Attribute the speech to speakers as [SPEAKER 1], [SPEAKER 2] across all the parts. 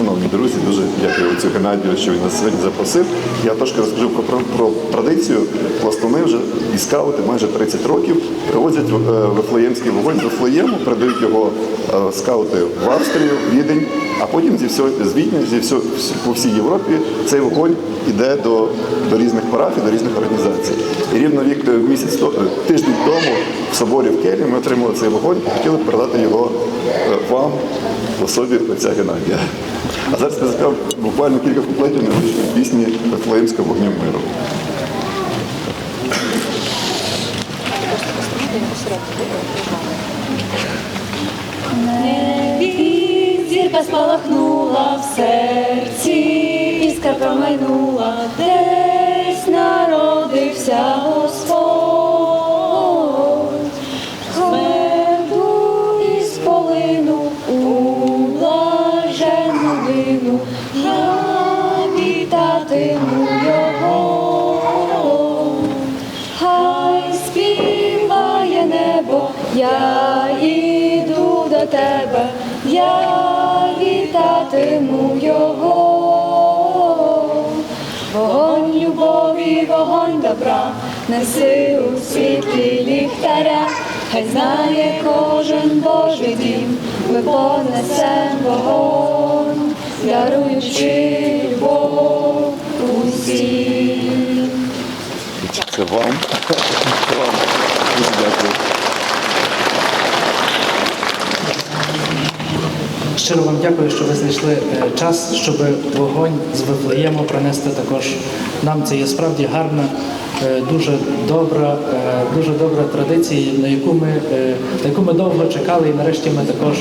[SPEAKER 1] Шановні друзі, дуже дякую цю Геннадію, що він нас сьогодні запросив. Я трошки розкажу про, про, традицію. Пластуни вже і скаути майже 30 років привозять е, вифлеємський вогонь з Вифлеєму, передають його е, скаути в Австрію, Відень, а потім зі всього, з Відня, зі всього, по всій Європі цей вогонь іде до, до різних парафій, до різних організацій. І рівно вік е, місяць е, тиждень тому в соборі в Келі ми отримали цей вогонь і хотіли передати його е, вам в особі отця Геннадія. А зараз я заспівав буквально кілька куплетів невеличкої пісні Вифлеємського вогню миру.
[SPEAKER 2] небі зірка спалахнула в серці, іскра промайнула, десь народився Господь. Вітатиму його. Хай співає небо, я йду до тебе, я вітатиму його. Вогонь любові, вогонь добра, неси у світлі ліхтаря, хай знає кожен Божий дім, ми понесем вогонь, даруючи.
[SPEAKER 1] Це вам. Це вам. Дуже дякую.
[SPEAKER 3] Щиро вам дякую, що ви знайшли е, час, щоб вогонь з Вифлеєму принести також нам. Це є справді гарна, е, дуже добра, е, дуже добра традиція, на яку ми, на яку ми довго чекали, і нарешті ми також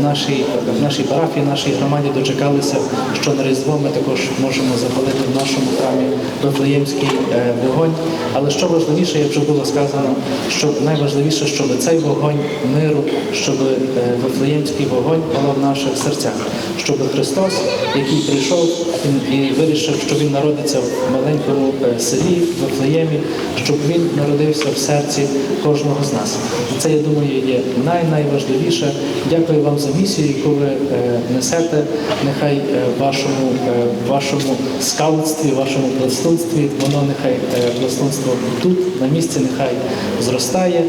[SPEAKER 3] в нашій, в нашій парафії, в нашій громаді дочекалися, що на Різдво ми також можемо запалити в нашому храмі Вифлеємський е, вогонь. Але що важливіше, як вже було сказано, що найважливіше, щоб цей вогонь миру, щоб е, Вифлеємський вогонь палав в наших серцях, щоб Христос, який прийшов і- вирішив, що він народиться в маленькому е, селі в Вифлеємі, щоб він народився в серці кожного з нас. Це, я думаю, є най-найважливіше. Дякую вам за місію, яку ви е, несете. Нехай е, вашому, е, вашому скаутстві, вашому пластунстві, воно нехай пластунство тут, на місці, нехай зростає.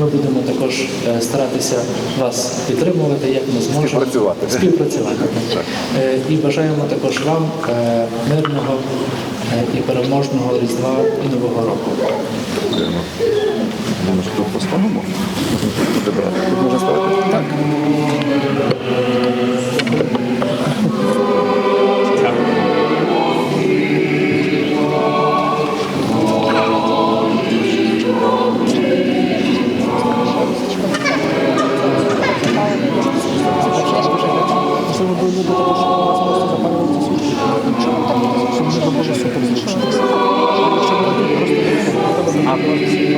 [SPEAKER 3] Ми будемо також старатися вас підтримувати, як ми зможемо.
[SPEAKER 1] Співпрацювати.
[SPEAKER 3] Співпрацювати. І бажаємо також вам мирного і переможного Різдва і Нового року.
[SPEAKER 1] Ну, Може, тут поставимо? ви були до того,
[SPEAKER 4] що у вас просто запалювалися свічки. Щоб не було супер зручно. Якщо ви просто не